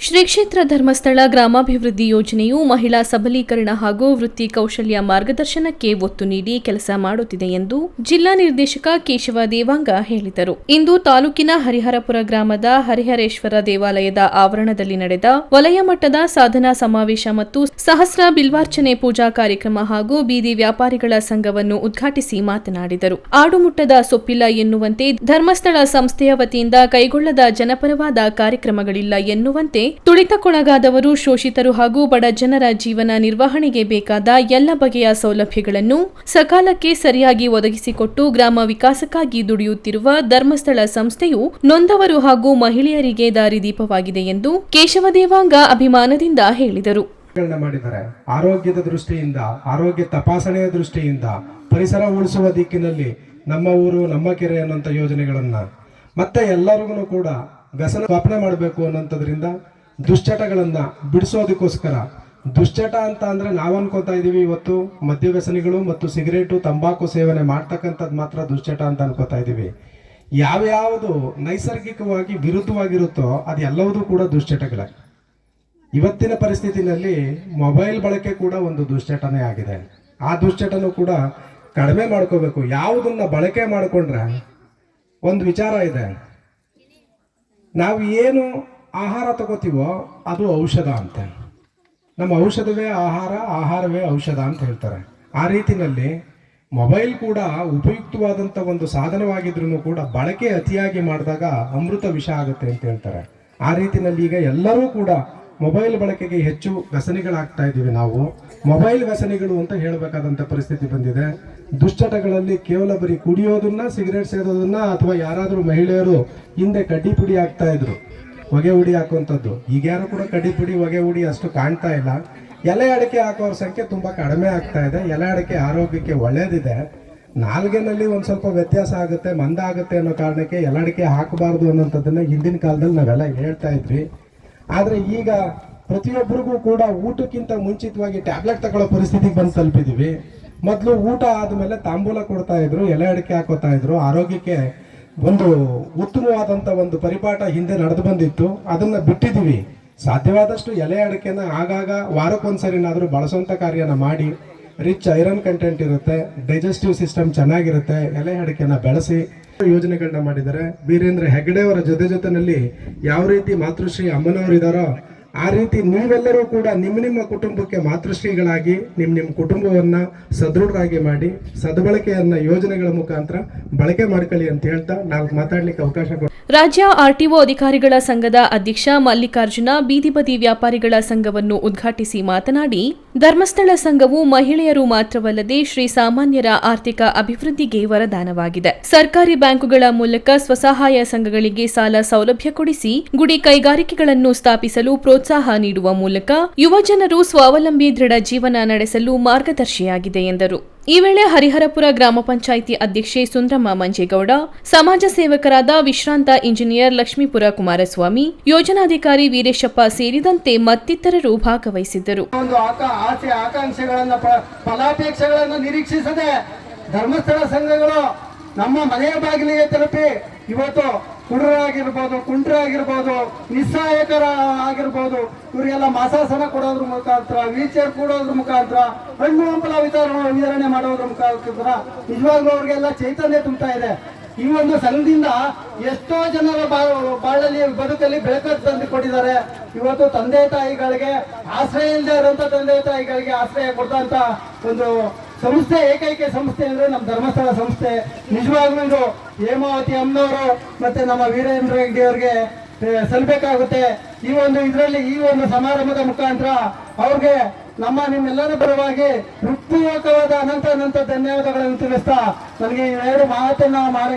ಶ್ರೀ ಕ್ಷೇತ್ರ ಧರ್ಮಸ್ಥಳ ಗ್ರಾಮಾಭಿವೃದ್ಧಿ ಯೋಜನೆಯು ಮಹಿಳಾ ಸಬಲೀಕರಣ ಹಾಗೂ ವೃತ್ತಿ ಕೌಶಲ್ಯ ಮಾರ್ಗದರ್ಶನಕ್ಕೆ ಒತ್ತು ನೀಡಿ ಕೆಲಸ ಮಾಡುತ್ತಿದೆ ಎಂದು ಜಿಲ್ಲಾ ನಿರ್ದೇಶಕ ಕೇಶವ ದೇವಾಂಗ ಹೇಳಿದರು. ಇಂದು ತಾಲೂಕಿನ ಹರಿಹರಪುರ ಗ್ರಾಮದ ಹರಿಹರೇಶ್ವರ ದೇವಾಲಯದ ಆವರಣದಲ್ಲಿ ನಡೆದ ವಲಯ ಮಟ್ಟದ ಸಾಧನಾ ಸಮಾವೇಶ ಮತ್ತು ಸಹಸ್ರ ಬಿಲ್ವಾರ್ಚನೆ ಪೂಜಾ ಕಾರ್ಯಕ್ರಮ ಹಾಗೂ ಬೀದಿ ವ್ಯಾಪಾರಿಗಳ ಸಂಘವನ್ನು ಉದ್ಘಾಟಿಸಿ ಮಾತನಾಡಿದರು. ಆಡುಮುಟ್ಟದ ಸೊಪ್ಪಿಲ್ಲ ಎನ್ನುವಂತೆ ಧರ್ಮಸ್ಥಳ ಸಂಸ್ಥೆಯ ವತಿಯಿಂದ ಕೈಗೊಳ್ಳದ ಜನಪರವಾದ ಕಾರ್ಯಕ್ರಮಗಳಿಲ್ಲ ಎನ್ನುವಂತೆ ತುಳಿತಕ್ಕೊಳಗಾದವರು, ಶೋಷಿತರು ಹಾಗೂ ಬಡ ಜನರ ಜೀವನ ನಿರ್ವಹಣೆಗೆ ಬೇಕಾದ ಎಲ್ಲ ಬಗೆಯ ಸೌಲಭ್ಯಗಳನ್ನು ಸಕಾಲಕ್ಕೆ ಸರಿಯಾಗಿ ಒದಗಿಸಿಕೊಟ್ಟು ಗ್ರಾಮ ವಿಕಾಸಕ್ಕಾಗಿ ದುಡಿಯುತ್ತಿರುವ ಧರ್ಮಸ್ಥಳ ಸಂಸ್ಥೆಯು ನೊಂದವರು ಹಾಗೂ ಮಹಿಳೆಯರಿಗೆ ದಾರಿದೀಪವಾಗಿದೆ ಎಂದು ಕೇಶವ ದೇವಾಂಗ ಅಭಿಮಾನದಿಂದ ಹೇಳಿದರು. ಆರೋಗ್ಯದ ದೃಷ್ಟಿಯಿಂದ, ಆರೋಗ್ಯ ತಪಾಸಣೆಯ ದೃಷ್ಟಿಯಿಂದ, ಪರಿಸರ ಉಳಿಸುವ ದಿಕ್ಕಿನಲ್ಲಿ ನಮ್ಮ ಊರು, ನಮ್ಮ ಕೆರೆ ಅನ್ನೋಂಥ ಯೋಜನೆಗಳನ್ನು ಮತ್ತೆ ಎಲ್ಲರಿಗೂ ಕೂಡ ವ್ಯಸನ ಸ್ಥಾಪನೆ ಮಾಡಬೇಕು ಅನ್ನೋಂಥದ್ರಿಂದ ದುಶ್ಚಟಗಳನ್ನ ಬಿಡಿಸೋದಕ್ಕೋಸ್ಕರ. ದುಶ್ಚಟ ಅಂತ ಅಂದರೆ ನಾವು ಅನ್ಕೋತಾ ಇದೀವಿ ಇವತ್ತು ಮದ್ಯವ್ಯಸನಿಗಳು ಮತ್ತು ಸಿಗರೇಟು, ತಂಬಾಕು ಸೇವನೆ ಮಾಡ್ತಕ್ಕಂಥದ್ದು ಮಾತ್ರ ದುಶ್ಚಟ ಅಂತ ಅನ್ಕೋತಾ ಇದೀವಿ. ಯಾವ್ಯಾವುದು ನೈಸರ್ಗಿಕವಾಗಿ ವಿರುದ್ಧವಾಗಿರುತ್ತೋ ಅದೆಲ್ಲವೂ ಕೂಡ ದುಶ್ಚಟಗಳೇ. ಇವತ್ತಿನ ಪರಿಸ್ಥಿತಿನಲ್ಲಿ ಮೊಬೈಲ್ ಬಳಕೆ ಕೂಡ ಒಂದು ದುಶ್ಚಟನೇ ಆಗಿದೆ. ಆ ದುಶ್ಚಟನೂ ಕೂಡ ಕಡಿಮೆ ಮಾಡ್ಕೋಬೇಕು. ಯಾವುದನ್ನ ಬಳಕೆ ಮಾಡಿಕೊಂಡ್ರೆ ಒಂದು ವಿಚಾರ ಇದೆ. ನಾವು ಏನು ಆಹಾರ ತಗೋತೀವೋ ಅದು ಔಷಧ ಅಂತೆ. ನಮ್ಮ ಔಷಧವೇ ಆಹಾರ, ಆಹಾರವೇ ಔಷಧ ಅಂತ ಹೇಳ್ತಾರೆ. ಆ ರೀತಿಯಲ್ಲಿ ಮೊಬೈಲ್ ಕೂಡ ಉಪಯುಕ್ತವಾದಂಥ ಒಂದು ಸಾಧನವಾಗಿದ್ರೂ ಕೂಡ ಬಳಕೆ ಅತಿಯಾಗಿ ಮಾಡಿದಾಗ ಅಮೃತ ವಿಷ ಆಗುತ್ತೆ ಅಂತ ಹೇಳ್ತಾರೆ. ಆ ರೀತಿಯಲ್ಲಿ ಈಗ ಎಲ್ಲರೂ ಕೂಡ ಮೊಬೈಲ್ ಬಳಕೆಗೆ ಹೆಚ್ಚು ವ್ಯಸನಿಗಳಾಗ್ತಾ ಇದ್ದೀವಿ ನಾವು. ಮೊಬೈಲ್ ವ್ಯಸನಿಗಳು ಅಂತ ಹೇಳಬೇಕಾದಂಥ ಪರಿಸ್ಥಿತಿ ಬಂದಿದೆ. ದುಶ್ಚಟಗಳಲ್ಲಿ ಕೇವಲ ಬರೀ ಕುಡಿಯೋದನ್ನ, ಸಿಗರೇಟ್ ಸೇದೋದನ್ನ ಅಥವಾ ಯಾರಾದರೂ ಮಹಿಳೆಯರು ಹಿಂದೆ ಕಡ್ಡಿ ಪುಡಿ ಆಗ್ತಾ ಇದ್ರು. ಹೊಗೆ ಉಡಿ ಹಾಕುವಂಥದ್ದು. ಈಗ ಯಾರು ಕೂಡ ಕಡಿಪುಡಿ ಪುಡಿ, ಹೊಗೆ ಉಡಿ ಅಷ್ಟು ಕಾಣ್ತಾ ಇಲ್ಲ. ಎಲೆ ಅಡಿಕೆ ಹಾಕೋರ ಸಂಖ್ಯೆ ತುಂಬ ಕಡಿಮೆ ಆಗ್ತಾ ಇದೆ. ಎಲೆ ಅಡಿಕೆ ಆರೋಗ್ಯಕ್ಕೆ ಒಳ್ಳೇದಿದೆ. ನಾಲ್ಗೆನಲ್ಲಿ ಒಂದು ಸ್ವಲ್ಪ ವ್ಯತ್ಯಾಸ ಆಗುತ್ತೆ, ಮಂದ ಆಗುತ್ತೆ ಅನ್ನೋ ಕಾರಣಕ್ಕೆ ಎಲೆ ಅಡಿಕೆ ಹಾಕಬಾರ್ದು ಅನ್ನೋಂಥದ್ದನ್ನು ಹಿಂದಿನ ಕಾಲದಲ್ಲಿ ನಾವೆಲ್ಲ ಹೇಳ್ತಾ ಇದ್ವಿ. ಆದರೆ ಈಗ ಪ್ರತಿಯೊಬ್ಬರಿಗೂ ಕೂಡ ಊಟಕ್ಕಿಂತ ಮುಂಚಿತವಾಗಿ ಟ್ಯಾಬ್ಲೆಟ್ ತಗೊಳ್ಳೋ ಪರಿಸ್ಥಿತಿಗೆ ಬಂದು ತಲುಪಿದ್ದೀವಿ ಮೊದಲು ಊಟ ಆದಮೇಲೆ ತಾಂಬೂಲ ಕೊಡ್ತಾ ಇದ್ರು, ಎಲೆ ಅಡಿಕೆ ಹಾಕೋತಾ ಇದ್ರು. ಆರೋಗ್ಯಕ್ಕೆ ಒಂದು ಉತ್ತಮವಾದಂಥ ಒಂದು ಪರಿಪಾಠ ಹಿಂದೆ ನಡೆದು ಬಂದಿತ್ತು. ಅದನ್ನು ಬಿಟ್ಟಿದ್ದೀವಿ. ಸಾಧ್ಯವಾದಷ್ಟು ಎಲೆ ಅಡಿಕೆನ ಆಗಾಗ ವಾರಕ್ಕೊಂದ್ಸರಿನಾದ್ರೂ ಬಳಸುವಂಥ ಕಾರ್ಯನ ಮಾಡಿ. ರಿಚ್ ಐರನ್ ಕಂಟೆಂಟ್ ಇರುತ್ತೆ. ಡೈಜೆಸ್ಟಿವ್ ಸಿಸ್ಟಮ್ ಚೆನ್ನಾಗಿರುತ್ತೆ. ಎಲೆ ಅಡಿಕೆನ ಬೆಳೆಸಿ ಯೋಜನೆಗಳನ್ನ ಮಾಡಿದ್ದಾರೆ. ವೀರೇಂದ್ರ ಹೆಗ್ಡೆಯವರ ಜೊತೆ ಜೊತೆನಲ್ಲಿ ಯಾವ ರೀತಿ ಮಾತೃಶ್ರೀ ಅಮ್ಮನವರು ಇದಾರೋ ಆ ರೀತಿ ನೀವೆಲ್ಲರೂ ಕೂಡ ನಿಮ್ಮ ನಿಮ್ಮ ಕುಟುಂಬಕ್ಕೆ ಮಾತೃಶ್ರೀಗಳಾಗಿ, ನಿಮ್ಮ ನಿಮ್ಮ ಕುಟುಂಬವನ್ನ ಸದೃಢರಾಗಿ ಮಾಡಿ, ಸದ್ಬಳಕೆಯನ್ನ ಯೋಜನೆಗಳ ಮುಖಾಂತರ ಬಳಕೆ ಮಾಡ್ಕೊಳ್ಳಿ ಅಂತ ಹೇಳ್ತಾ ನಾಲ್ಕು ಮಾತಾಡ್ಲಿಕ್ಕೆ ಅವಕಾಶ. ರಾಜ್ಯ ಆರ್ಟಿಒ ಅಧಿಕಾರಿಗಳ ಸಂಘದ ಅಧ್ಯಕ್ಷ ಮಲ್ಲಿಕಾರ್ಜುನ ಬೀದಿ ಬದಿ ವ್ಯಾಪಾರಿಗಳ ಸಂಘವನ್ನು ಉದ್ಘಾಟಿಸಿ ಮಾತನಾಡಿ ಧರ್ಮಸ್ಥಳ ಸಂಘವು ಮಹಿಳೆಯರು ಮಾತ್ರವಲ್ಲದೆ ಶ್ರೀ ಸಾಮಾನ್ಯರ ಆರ್ಥಿಕ ಅಭಿವೃದ್ಧಿಗೆ ವರದಾನವಾಗಿದೆ. ಸರ್ಕಾರಿ ಬ್ಯಾಂಕುಗಳ ಮೂಲಕ ಸ್ವಸಹಾಯ ಸಂಘಗಳಿಗೆ ಸಾಲ ಸೌಲಭ್ಯ ಕೊಡಿಸಿ ಗುಡಿ ಕೈಗಾರಿಕೆಗಳನ್ನು ಸ್ಥಾಪಿಸಲು ಪ್ರೋತ್ಸಾಹ ನೀಡುವ ಮೂಲಕ ಯುವಜನರು ಸ್ವಾವಲಂಬಿ ದೃಢ ಜೀವನ ನಡೆಸಲು ಮಾರ್ಗದರ್ಶಿಯಾಗಿದೆ ಎಂದರು. ಈ ವೇಳೆ ಹರಿಹರಪುರ ಗ್ರಾಮ ಪಂಚಾಯಿತಿ ಅಧ್ಯಕ್ಷೆ ಸುಂದ್ರಮ್ಮ ಮಂಜೇಗೌಡ, ಸಮಾಜ ಸೇವಕರಾದ ವಿಶ್ರಾಂತ ಇಂಜಿನಿಯರ್ ಲಕ್ಷ್ಮೀಪುರ ಕುಮಾರಸ್ವಾಮಿ, ಯೋಜನಾಧಿಕಾರಿ ವೀರೇಶಪ್ಪ ಸೇರಿದಂತೆ ಮತ್ತಿತರರು ಭಾಗವಹಿಸಿದ್ದರು. ಒಂದು ಆಕಾಂಕ್ಷೆಗಳನ್ನು ಫಲಾಪೇಕ್ಷೆಗಳನ್ನ ನಿರೀಕ್ಷಿಸದೆ ಧರ್ಮಸ್ಥಳ ಸಂಘಗಳು ನಮ್ಮ ಮನೆಯ ಬಾಗಿಲಿಗೆ ತಲುಪಿ ಇವತ್ತು ಕುಡರಾಗಿರ್ಬೋದು ಕುಂಟ್ರಾಗಿರ್ಬೋದು ನಿಸ್ಸಹಾಯಕರ ಆಗಿರ್ಬೋದು, ಇವರಿಗೆಲ್ಲ ಮಾಸಾಸನ ಕೊಡೋದ್ರ ಮುಖಾಂತರ ವೀಲ್ಚೇರ್ ಕೊಡೋದ್ರ ಮುಖಾಂತರ, ಹಣ್ಣು ಹಂಪಲ ವಿತರಣೆ ವಿತರಣೆ ಮಾಡೋದ್ರ ಮುಖಾಂತರ ನಿಜವಾಗ್ಲೂ ಅವ್ರಿಗೆಲ್ಲ ಚೈತನ್ಯ ತುಂಬ್ತಾ ಇದೆ. ಈ ಒಂದು ಸಂಘದಿಂದ ಎಷ್ಟೋ ಜನರ ಬಾಳಲ್ಲಿ ಬದುಕಲ್ಲಿ ಬೆಳಕನ್ನು ತಂದು ಕೊಟ್ಟಿದ್ದಾರೆ ಇವತ್ತು ತಂದೆ ತಾಯಿಗಳಿಗೆ ಆಶ್ರಯ ಇಲ್ಲದೆ ಇರುವಂತ ತಂದೆ ತಾಯಿಗಳಿಗೆ ಆಶ್ರಯ ಕೊಡ್ತಂತ ಒಂದು ಸಂಸ್ಥೆ ಏಕೈಕ ಸಂಸ್ಥೆ ಅಂದ್ರೆ ನಮ್ಮ ಧರ್ಮಸ್ಥಳ ಸಂಸ್ಥೆ. ನಿಜವಾಗ್ಲೂ ಇದು ಹೇಮಾವತಿ ಅಮ್ಮನವರು ಮತ್ತೆ ನಮ್ಮ ವೀರೇಂದ್ರ ರೆಡ್ಡಿ ಅವ್ರಿಗೆ ಆ, ಸಲ್ಬೇಕಾಗುತ್ತೆ. ಈ ಒಂದು ಇದರಲ್ಲಿ ಈ ಒಂದು ಸಮಾರಂಭದ ಮುಖಾಂತರ ಅವ್ರಿಗೆ ನಮ್ಮ ನಿಮ್ಮೆಲ್ಲರ ಪರವಾಗಿ ಹೃತ್ಪೂರ್ವಕವಾದ ಅನಂತ ಅನಂತ ಧನ್ಯವಾದಗಳನ್ನು ತಿಳಿಸ್ತಾ ನನಗೆ ಇವೆರಡು ಮಾತನ್ನ ಮಾಡಿ